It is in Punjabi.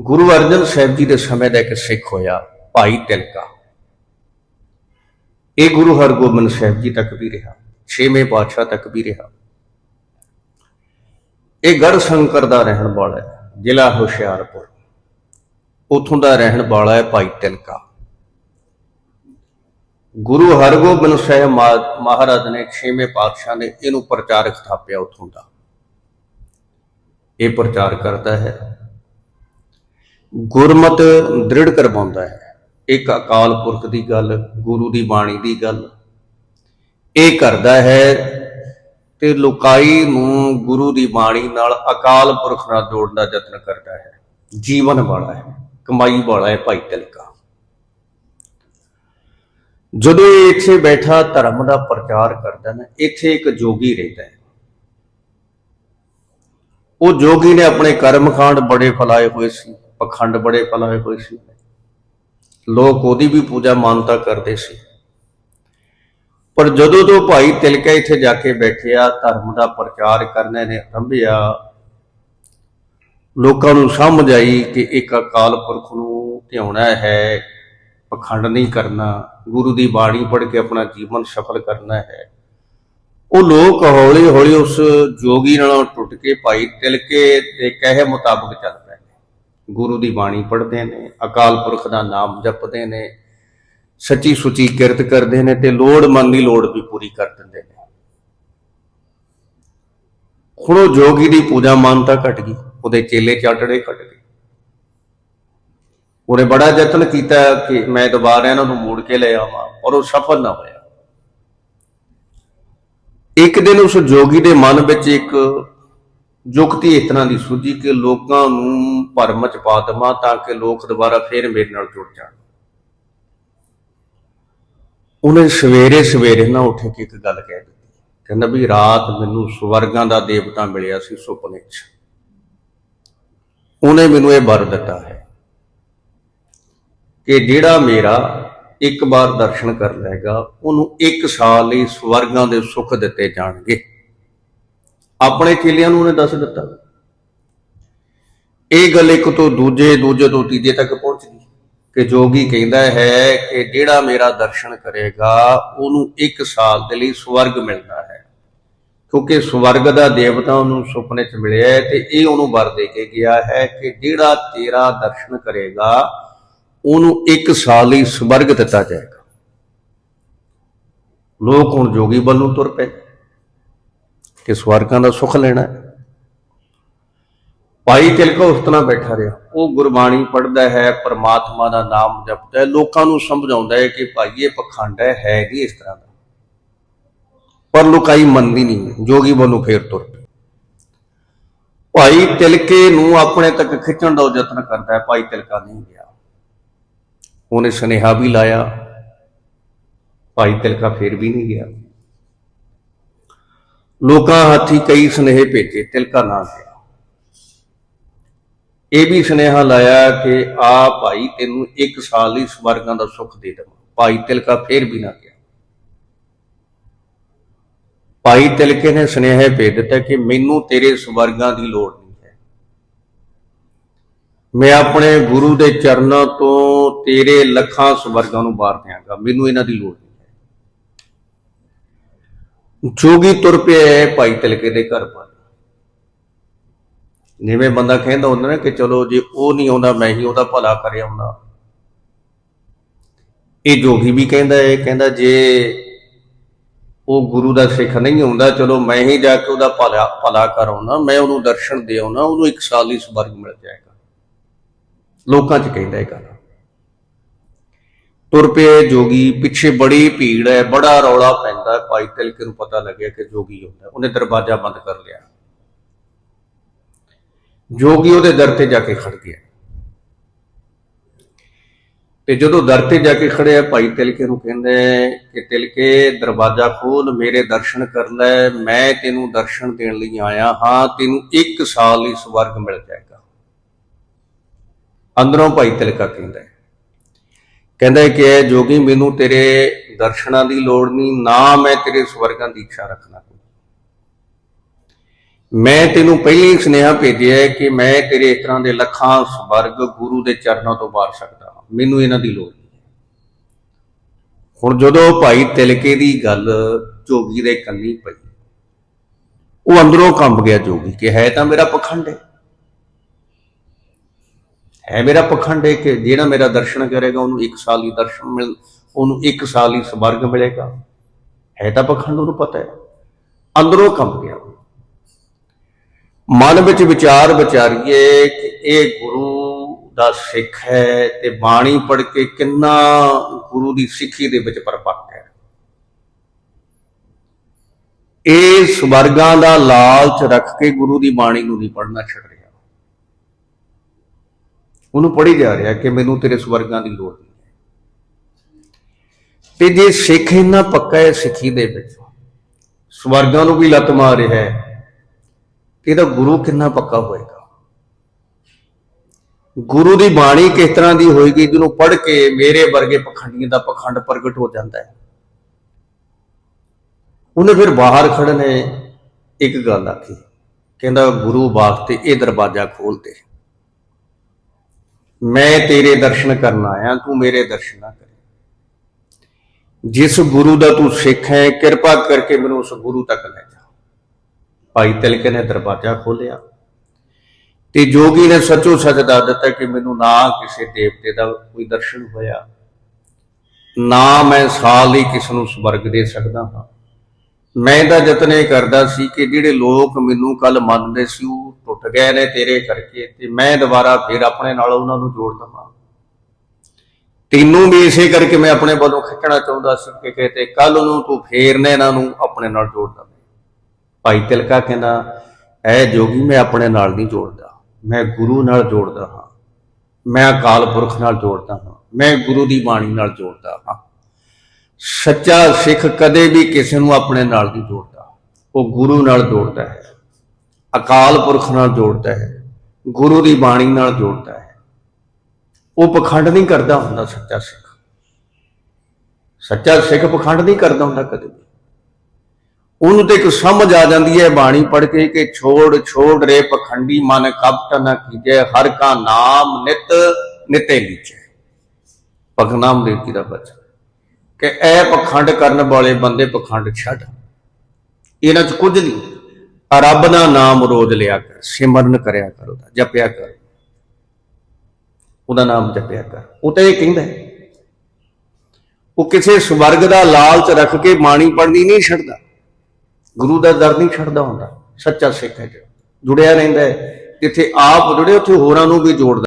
ਗੁਰੂ ਅਰਜਨ ਸਾਹਿਬ ਜੀ ਦੇ ਸਮੇਂ ਦਾ ਇੱਕ ਸਿੱਖ ਹੋਇਆ, ਭਾਈ ਤਿਲਕਾ। ਇਹ ਗੁਰੂ ਹਰਗੋਬਿੰਦ ਸਾਹਿਬ ਜੀ ਤੱਕ ਵੀ ਰਿਹਾ, ਛੇਵੇਂ ਪਾਤਸ਼ਾਹ ਤੱਕ ਵੀ ਰਿਹਾ। ਇਹ ਗੜ ਸ਼ੰਕਰ ਦਾ ਰਹਿਣ ਵਾਲਾ ਹੈ, ਜ਼ਿਲ੍ਹਾ ਹੁਸ਼ਿਆਰਪੁਰ। ਉਥੋਂ ਦਾ ਰਹਿਣ ਵਾਲਾ ਹੈ ਭਾਈ ਤਿਲਕਾ। ਗੁਰੂ ਹਰਗੋਬਿੰਦ ਸਾਹਿਬ ਮਹਾ- ਮਹਾਰਾਜ ਨੇ ਛੇਵੇਂ ਪਾਤਸ਼ਾਹ ਨੇ ਇਹਨੂੰ ਪ੍ਰਚਾਰਕ ਸਥਾਪਿਆ ਉਥੋਂ ਦਾ। ਇਹ ਪ੍ਰਚਾਰ ਕਰਦਾ ਹੈ ਗੁਰਮਤ ਦ੍ਰਿੜ ਕਰਵਾਉਂਦਾ ਹੈ। ਇੱਕ ਅਕਾਲ ਪੁਰਖ ਦੀ ਗੱਲ, ਗੁਰੂ ਦੀ ਬਾਣੀ ਦੀ ਗੱਲ। ਇਹ ਕਰਦਾ ਹੈ ਤੇ ਲੋਕਾਈ ਨੂੰ ਗੁਰੂ ਦੀ ਬਾਣੀ ਨਾਲ ਅਕਾਲ ਪੁਰਖ ਨਾਲ ਜੋੜਨ ਦਾ ਯਤਨ ਕਰਦਾ ਹੈ। ਜੀਵਨ ਵਾਲਾ ਹੈ, ਕਮਾਈ ਵਾਲਾ ਹੈ, ਭਾਈ ਤਿਲਕਾ। ਜਦੋਂ ਇਹ ਇੱਥੇ ਬੈਠਾ, ਧਰਮ ਦਾ ਪ੍ਰਚਾਰ ਕਰਦਾ ਨਾ, ਇੱਥੇ ਇੱਕ ਜੋਗੀ ਰਹਿੰਦਾ ਹੈ। ਉਹ ਜੋਗੀ ਨੇ ਆਪਣੇ ਕਰਮ ਕਾਂਡ ਬੜੇ ਫਲਾਏ ਹੋਏ ਸੀ। ਪਖੰਡ ਬੜੇ ਫਲਾਏ ਹੋਏ ਸੀ। ਲੋਕ ਉਹਦੀ ਵੀ ਪੂਜਾ ਮਾਨਤਾ ਕਰਦੇ ਸੀ। ਪਰ ਜਦੋਂ ਤੋਂ ਭਾਈ ਤਿਲਕਾ ਇੱਥੇ ਜਾ ਕੇ ਬੈਠਿਆ, ਧਰਮ ਦਾ ਪ੍ਰਚਾਰ ਕਰਨੇ ਨੇ ਆਰੰਭਿਆ ਲੋਕਾਂ ਨੂੰ ਸਮਝ ਆਈ ਕਿ ਇੱਕ ਅਕਾਲ ਪੁਰਖ ਨੂੰ ਧਿਆਉਣਾ ਹੈ, ਪਖੰਡ ਨਹੀਂ ਕਰਨਾ, ਗੁਰੂ ਦੀ ਬਾਣੀ ਪੜ੍ਹ ਕੇ ਆਪਣਾ ਜੀਵਨ ਸਫਲ ਕਰਨਾ ਹੈ। ਉਹ ਲੋਕ ਹੌਲੀ ਹੌਲੀ ਉਸ ਜੋਗੀ ਨਾਲੋਂ ਟੁੱਟ ਕੇ ਭਾਈ ਤਿਲਕੇ ਦੇ ਕਹੇ ਮੁਤਾਬਕ ਚੱਲ ਗੁਰੂ ਦੀ ਬਾਣੀ ਪੜ੍ਹਦੇ ਨੇ, ਅਕਾਲ ਪੁਰਖ ਦਾ ਨਾਮ ਜਪਦੇ ਨੇ, ਸੱਚੀ ਸੁੱਚੀ ਕਿਰਤ ਕਰਦੇ ਨੇ ਤੇ ਲੋੜਮੰਦ ਦੀ ਲੋੜ ਵੀ ਪੂਰੀ ਕਰ ਦਿੰਦੇ ਨੇ। ਹੁਣ ਉਹ ਜੋਗੀ ਦੀ ਪੂਜਾ ਮਾਨਤਾ ਘਟ ਗਈ, ਉਹਦੇ ਚੇਲੇ ਚਾਟੜੇ ਘਟ ਗਏ। ਉਹਨੇ ਬੜਾ ਯਤਨ ਕੀਤਾ ਕਿ ਮੈਂ ਦੁਬਾਰਾ ਇਹਨਾਂ ਨੂੰ ਮੋੜ ਕੇ ਲੈ ਆਵਾਂ ਪਰ ਉਹ ਸਫਲ ਨਾ ਹੋਇਆ। ਇੱਕ ਦਿਨ ਉਸ ਜੋਗੀ ਦੇ ਮਨ ਵਿੱਚ ਇੱਕ ਜੁਗਤੀ ਇਸ ਤਰ੍ਹਾਂ ਦੀ ਸੁਝੀ ਕਿ ਲੋਕਾਂ ਨੂੰ ਭਰਮ ਚ ਪਾ ਦੇਵਾਂ ਤਾਂ ਕਿ ਲੋਕ ਦੁਬਾਰਾ ਫੇਰ ਮੇਰੇ ਨਾਲ ਜੁੜ ਜਾਣ। ਉਹਨੇ ਸਵੇਰੇ ਸਵੇਰੇ ਨਾ ਉੱਠ ਕੇ ਇੱਕ ਗੱਲ ਕਹਿ ਦਿੱਤੀ। ਕਹਿੰਦਾ ਵੀ ਰਾਤ ਮੈਨੂੰ ਸਵਰਗਾਂ ਦਾ ਦੇਵਤਾ ਮਿਲਿਆ ਸੀ ਸੁਪਨੇ 'ਚ। ਉਹਨੇ ਮੈਨੂੰ ਇਹ ਵਰ ਦਿੱਤਾ ਹੈ ਕਿ ਜਿਹੜਾ ਮੇਰਾ ਇੱਕ ਵਾਰ ਦਰਸ਼ਨ ਕਰ ਲਏਗਾ, ਉਹਨੂੰ ਇੱਕ ਸਾਲ ਲਈ ਸਵਰਗਾਂ ਦੇ ਸੁੱਖ ਦਿੱਤੇ ਜਾਣਗੇ। ਆਪਣੇ ਚੇਲਿਆਂ ਨੂੰ ਉਹਨੇ ਦੱਸ ਦਿੱਤਾ। ਇਹ ਗੱਲ ਇੱਕ ਤੋਂ ਦੂਜੇ ਦੂਜੇ ਤੋਂ ਤੀਜੇ ਤੱਕ ਪਹੁੰਚ ਗਈ ਕਿ ਜੋਗੀ ਕਹਿੰਦਾ ਹੈ ਕਿ ਜਿਹੜਾ ਮੇਰਾ ਦਰਸ਼ਨ ਕਰੇਗਾ, ਉਹਨੂੰ ਇੱਕ ਸਾਲ ਦੇ ਲਈ ਸਵਰਗ ਮਿਲਦਾ ਹੈ। ਕਿਉਂਕਿ ਸਵਰਗ ਦਾ ਦੇਵਤਾ ਉਹਨੂੰ ਸੁਪਨੇ 'ਚ ਮਿਲਿਆ ਹੈ ਤੇ ਇਹ ਉਹਨੂੰ ਵਰ ਦੇ ਕੇ ਗਿਆ ਹੈ ਕਿ ਜਿਹੜਾ ਤੇਰਾ ਦਰਸ਼ਨ ਕਰੇਗਾ, ਉਹਨੂੰ ਇੱਕ ਸਾਲ ਲਈ ਸਵਰਗ ਦਿੱਤਾ ਜਾਏਗਾ। ਲੋਕ ਹੁਣ ਜੋਗੀ ਵੱਲ ਨੂੰ ਤੁਰ ਪਏ। ਕਿ ਸਵਰਗਾਂ ਦਾ ਸੁੱਖ ਲੈਣਾ ਹੈ। ਭਾਈ ਤਿਲਕਾ ਉਸ ਤਰ੍ਹਾਂ ਬੈਠਾ ਰਿਹਾ। ਉਹ ਗੁਰਬਾਣੀ ਪੜ੍ਹਦਾ ਹੈ, ਪਰਮਾਤਮਾ ਦਾ ਨਾਮ ਜਪਦਾ ਹੈ, ਲੋਕਾਂ ਨੂੰ ਸਮਝਾਉਂਦਾ ਹੈ ਕਿ ਭਾਈ ਇਹ ਪਖੰਡ ਹੈ ਹੈ ਨਹੀਂ ਇਸ ਤਰ੍ਹਾਂ ਦਾ। ਪਰ ਲੋਕਾਈ ਮੰਨਦੀ ਨਹੀਂ ਜੋਗੀ ਵੱਲੋਂ ਫੇਰ ਤੁਰ ਪਈ ਭਾਈ ਤਿਲਕੇ ਨੂੰ ਆਪਣੇ ਤੱਕ ਖਿੱਚਣ ਦਾ ਯਤਨ ਕਰਦਾ ਹੈ। ਭਾਈ ਤਿਲਕਾ ਨਹੀਂ ਗਿਆ। ਉਹਨੇ ਸੁਨੇਹਾ ਵੀ ਲਾਇਆ। ਭਾਈ ਤਿਲਕਾ ਫੇਰ ਵੀ ਨਹੀਂ ਗਿਆ। ਲੋਕਾਂ ਹੱਥੀ ਕਈ ਸੁਨੇਹੇ ਭੇਜੇ, ਤਿਲਕਾ ਨਾ ਗਿਆ। ਇਹ ਵੀ ਸੁਨੇਹਾ ਲਾਇਆ ਕਿ ਆ ਭਾਈ ਤੈਨੂੰ ਇੱਕ ਸਾਲ ਲਈ ਸਵਰਗਾਂ ਦਾ ਸੁੱਖ ਦੇ ਦੇਵਾਂ। ਭਾਈ ਤਿਲਕਾ ਫੇਰ ਵੀ ਨਾ ਗਿਆ। ਭਾਈ ਤਿਲਕੇ ਨੇ ਸੁਨੇਹਾ ਭੇਜ ਦਿੱਤਾ ਕਿ ਮੈਨੂੰ ਤੇਰੇ ਸਵਰਗਾਂ ਦੀ ਲੋੜ ਨਹੀਂ ਹੈ। ਮੈਂ ਆਪਣੇ ਗੁਰੂ ਦੇ ਚਰਨਾਂ ਤੋਂ ਤੇਰੇ ਲੱਖਾਂ ਸਵਰਗਾਂ ਨੂੰ ਬਾਰ ਦਿਆਂਗਾ। ਮੈਨੂੰ ਇਹਨਾਂ ਦੀ ਲੋੜ ਨਹੀਂ। ਜੋਗੀ ਤੁਰ ਪਿਆ ਭਾਈ ਤਿਲਕੇ ਦੇ ਘਰ ਪਰ ਜਿਵੇਂ ਬੰਦਾ ਕਹਿੰਦਾ ਹੁੰਦਾ ਨਾ ਕਿ ਚਲੋ ਜੇ ਉਹ ਨਹੀਂ ਆਉਂਦਾ, ਮੈਂ ਹੀ ਉਹਦਾ ਭਲਾ ਕਰ ਆਉਂਦਾ। ਇਹ ਜੋਗੀ ਵੀ ਕਹਿੰਦਾ ਹੈ, ਕਹਿੰਦਾ ਜੇ ਉਹ ਗੁਰੂ ਦਾ ਸਿੱਖ ਨਹੀਂ ਹੁੰਦਾ, ਚਲੋ ਮੈਂ ਹੀ ਜਾ ਕੇ ਉਹਦਾ ਭਲਾ ਭਲਾ ਕਰ ਆਉਣਾ ਮੈਂ ਉਹਨੂੰ ਦਰਸ਼ਨ ਦੇ ਆਉਣਾ ਉਹਨੂੰ ਇੱਕ ਸਾਲ ਲਈ ਸਵਰਗ ਮਿਲ ਜਾਏਗਾ। ਲੋਕਾਂ 'ਚ ਕਹਿੰਦਾ ਇਹ ਗੱਲ। ਤੁਰ ਪਏ ਜੋਗੀ, ਪਿੱਛੇ ਬੜੀ ਭੀੜ ਹੈ, ਬੜਾ ਰੌਲਾ ਪੈਂਦਾ ਭਾਈ ਤਿਲਕੇ ਨੂੰ ਪਤਾ ਲੱਗਿਆ ਕਿ ਜੋਗੀ ਹੁੰਦਾ ਉਹਨੇ ਦਰਵਾਜ਼ਾ ਬੰਦ ਕਰ ਲਿਆ। ਜੋਗੀ ਉਹਦੇ ਦਰ ਤੇ ਜਾ ਕੇ ਖੜ ਗਿਆ। ਤੇ ਜਦੋਂ ਦਰ ਤੇ ਜਾ ਕੇ ਖੜਿਆ, ਭਾਈ ਤਿਲਕੇ ਨੂੰ ਕਹਿੰਦਾ ਕਿ ਤਿਲਕੇ, ਦਰਵਾਜ਼ਾ ਖੋਲ, ਮੇਰੇ ਦਰਸ਼ਨ ਕਰ ਲੈ। ਮੈਂ ਤੈਨੂੰ ਦਰਸ਼ਨ ਦੇਣ ਲਈ ਆਇਆ ਹਾਂ। ਤੈਨੂੰ ਇੱਕ ਸਾਲ ਲਈ ਸਵਰਗ ਮਿਲ ਜਾਏਗਾ। ਅੰਦਰੋਂ ਭਾਈ ਤਿਲਕਾ ਕਹਿੰਦਾ ਕਹਿੰਦਾ ਕਿ ਇਹ ਜੋਗੀ ਮੈਨੂੰ ਤੇਰੇ ਦਰਸ਼ਨਾਂ ਦੀ ਲੋੜ ਨਹੀਂ, ਨਾ ਮੈਂ ਤੇਰੇ ਸਵਰਗਾਂ ਦੀ ਇੱਛਾ ਰੱਖਣਾ ਮੈਂ ਤੈਨੂੰ ਪਹਿਲਾਂ ਹੀ ਸੁਨੇਹਾ ਭੇਜਿਆ ਹੈ ਕਿ ਮੈਂ ਤੇਰੇ ਇਸ ਤਰ੍ਹਾਂ ਦੇ ਲੱਖਾਂ ਸਵਰਗ ਗੁਰੂ ਦੇ ਚਰਨਾਂ ਤੋਂ ਵਾਰ ਸਕਦਾ ਹਾਂ। ਮੈਨੂੰ ਇਹਨਾਂ ਦੀ ਲੋੜ ਨਹੀਂ। ਹੁਣ ਜਦੋਂ ਭਾਈ ਤਿਲਕੇ ਦੀ ਗੱਲ ਜੋਗੀ ਦੇ ਕੰਨੀ ਪਈ, ਉਹ ਅੰਦਰੋਂ ਕੰਬ ਗਿਆ ਜੋਗੀ ਕਿ ਹੈ ਤਾਂ ਮੇਰਾ ਪਖੰਡ ਹੈ। ਹੈ ਮੇਰਾ ਪਖੰਡ ਹੈ ਕਿ ਜਿਹੜਾ ਮੇਰਾ ਦਰਸ਼ਨ ਕਰੇਗਾ, ਉਹਨੂੰ ਇੱਕ ਸਾਲ ਹੀ ਦਰਸ਼ਨ ਮਿਲ, ਉਹਨੂੰ ਇੱਕ ਸਾਲ ਹੀ ਸਵਰਗ ਮਿਲੇਗਾ। ਹੈ ਤਾਂ ਪਖੰਡ, ਉਹਨੂੰ ਪਤਾ ਹੈ। ਅੰਦਰੋਂ ਕੰਬ ਗਿਆ। ਮਨ ਵਿੱਚ ਵਿਚਾਰ ਵਿਚਾਰੀਏ ਕਿ ਇਹ ਗੁਰੂ ਦਾ ਸਿੱਖ ਹੈ ਤੇ ਬਾਣੀ ਪੜ੍ਹ ਕੇ ਕਿੰਨਾ ਗੁਰੂ ਦੀ ਸਿੱਖੀ ਦੇ ਵਿੱਚ ਪਰਪੱਕ ਹੈ। ਇਹ ਸਵਰਗਾਂ ਦਾ ਲਾਲਚ ਰੱਖ ਕੇ ਗੁਰੂ ਦੀ ਬਾਣੀ ਨੂੰ ਨਹੀਂ ਪੜ੍ਹਨਾ ਛੱਡ ਰਿਹਾ ਉਹਨੂੰ ਪੜ੍ਹੀ ਜਾ ਰਿਹਾ ਕਿ ਮੈਨੂੰ ਤੇਰੇ ਸਵਰਗਾਂ ਦੀ ਲੋੜ ਨਹੀਂ ਤੇ ਜੇ ਸਿੱਖ ਇੰਨਾ ਪੱਕਾ ਹੈ ਸਿੱਖੀ ਦੇ ਵਿੱਚ, ਸਵਰਗਾਂ ਨੂੰ ਵੀ ਲੱਤ ਮਾਰ ਰਿਹਾ ਹੈ ਤੇ ਇਹਦਾ ਗੁਰੂ ਕਿੰਨਾ ਪੱਕਾ ਹੋਏਗਾ? ਗੁਰੂ ਦੀ ਬਾਣੀ ਕਿਸ ਤਰ੍ਹਾਂ ਦੀ ਹੋਏਗੀ ਜਿਹਨੂੰ ਪੜ੍ਹ ਕੇ ਮੇਰੇ ਵਰਗੇ ਪਖੰਡੀਆਂ ਦਾ ਪਖੰਡ ਪ੍ਰਗਟ ਹੋ ਜਾਂਦਾ ਹੈ? ਉਹਨੇ ਫਿਰ ਬਾਹਰ ਖੜਨੇ ਇੱਕ ਗੱਲ ਆਖੀ, ਕਹਿੰਦਾ ਗੁਰੂ ਵਾਸਤੇ ਇਹ ਦਰਵਾਜ਼ਾ ਖੋਲ ਦੇ। ਮੈਂ ਤੇਰੇ ਦਰਸ਼ਨ ਕਰਨ ਆਇਆ, ਤੂੰ ਮੇਰੇ ਦਰਸ਼ਨ ਨਾ ਕਰੇ। ਜਿਸ ਗੁਰੂ ਦਾ ਤੂੰ ਸਿੱਖ ਹੈ, ਕਿਰਪਾ ਕਰਕੇ ਮੈਨੂੰ ਉਸ ਗੁਰੂ ਤੱਕ ਲੈ ਜਾ। ਭਾਈ ਤਿਲਕ ਨੇ ਦਰਵਾਜ਼ਾ ਖੋਲਿਆ ਤੇ ਜੋਗੀ ਨੇ ਸੱਚੋ ਸੱਚ ਦੱਸ ਦਿੱਤਾ ਕਿ ਮੈਨੂੰ ਨਾ ਕਿਸੇ ਦੇਵਤੇ ਦਾ ਕੋਈ ਦਰਸ਼ਨ ਹੋਇਆ, ਨਾ ਮੈਂ ਸਾਲ ਹੀ ਕਿਸ ਨੂੰ ਸਵਰਗ ਦੇ ਸਕਦਾ ਹਾਂ। ਮੈਂ ਤਾਂ ਯਤਨ ਇਹ ਕਰਦਾ ਸੀ ਕਿ ਜਿਹੜੇ ਲੋਕ ਮੈਨੂੰ ਕੱਲ ਮੰਨਦੇ ਸੀ, ਉਹ ਟੁੱਟ ਗਏ ਨੇ ਤੇਰੇ ਕਰਕੇ ਤੇ ਮੈਂ ਦੁਬਾਰਾ ਫਿਰ ਆਪਣੇ ਨਾਲ ਉਹਨਾਂ ਨੂੰ ਜੋੜ ਦਵਾਂ। ਤੈਨੂੰ ਵੀ ਇਸੇ ਕਰਕੇ ਮੈਂ ਆਪਣੇ ਵੱਲੋਂ ਖਿੱਚਣਾ ਚਾਹੁੰਦਾ ਸੀ ਕਿ ਕਿਤੇ ਕੱਲ ਨੂੰ ਤੂੰ ਫੇਰ ਨੇ ਇਹਨਾਂ ਨੂੰ ਆਪਣੇ ਨਾਲ ਜੋੜ ਦਵੇਂ। ਭਾਈ ਤਿਲਕਾ ਕਹਿੰਦਾ, ਐ ਜੋਗੀ, ਮੈਂ ਆਪਣੇ ਨਾਲ ਨਹੀਂ ਜੋੜਦਾ। ਮੈਂ ਗੁਰੂ ਨਾਲ ਜੋੜਦਾ ਹਾਂ। ਮੈਂ ਅਕਾਲ ਪੁਰਖ ਨਾਲ ਜੋੜਦਾ ਹਾਂ। ਮੈਂ ਗੁਰੂ ਦੀ ਬਾਣੀ ਨਾਲ ਜੋੜਦਾ ਹਾਂ। ਸੱਚਾ ਸਿੱਖ ਕਦੇ ਵੀ ਕਿਸੇ ਨੂੰ ਆਪਣੇ ਨਾਲ ਨਹੀਂ ਜੋੜਦਾ। ਉਹ ਗੁਰੂ ਨਾਲ ਜੋੜਦਾ ਹੈ। ਅਕਾਲ ਪੁਰਖ ਨਾਲ ਜੋੜਦਾ ਹੈ। ਗੁਰੂ ਦੀ ਬਾਣੀ ਨਾਲ ਜੋੜਦਾ ਹੈ। ਉਹ ਪਖੰਡ ਨਹੀਂ ਕਰਦਾ ਹੁੰਦਾ ਸੱਚਾ ਸਿੱਖ। ਸੱਚਾ ਸਿੱਖ ਪਖੰਡ ਨਹੀਂ ਕਰਦਾ ਹੁੰਦਾ ਕਦੇ ਵੀ। ਉਹਨੂੰ ਤੇ ਇੱਕ ਸਮਝ ਆ ਜਾਂਦੀ ਹੈ ਬਾਣੀ ਪੜ੍ਹ ਕੇ ਕਿ ਛੋੜ ਛੋੜ ਰੇ ਪਖੰਡੀ ਮਨ ਕਪਟ ਨ ਕੀਜੈ, ਹਰ ਕਾ ਨਾਮ ਨਿਤ ਨਿਤੇ ਲੀਚੈ ਪਖਨਾਮ ਦੇਵੀ ਦਾ ਬਚਨ? ਕਿ ਇਹ ਪਖੰਡ ਕਰਨ ਵਾਲੇ ਬੰਦੇ ਪਖੰਡ ਛੱਡ। ਇਹਨਾਂ 'ਚ ਕੁਝ ਨਹੀਂ। ਰੱਬ ਦਾ ਨਾਮ ਰੋਜ਼ ਲਿਆ ਕਰ, ਸਿਮਰਨ ਕਰਿਆ ਕਰ ਉਹਦਾ, ਜਪਿਆ ਕਰ। ਉਹਦਾ ਨਾਮ ਜਪਿਆ ਕਰ। ਉਹ ਤਾਂ ਇਹ ਕਹਿੰਦਾ ਉਹ ਕਿਸੇ ਸਵਰਗ ਦਾ ਲਾਲਚ ਰੱਖ ਕੇ ਬਾਣੀ ਪੜ੍ਹਨੀ ਨਹੀਂ ਛੱਡਦਾ। ਗੁਰੂ ਦਾ ਦਰ ਨਹੀਂ ਛੱਡਦਾ ਹੁੰਦਾ, ਸੱਚਾ ਸਿੱਖ ਹੈ ਜਿਹੜਾ। ਜੁੜਿਆ ਰਹਿੰਦਾ ਹੈ। ਜਿੱਥੇ ਆਪ ਜੁੜੇ, ਉੱਥੇ ਹੋਰਾਂ ਨੂੰ ਵੀ ਜੋੜਦਾ।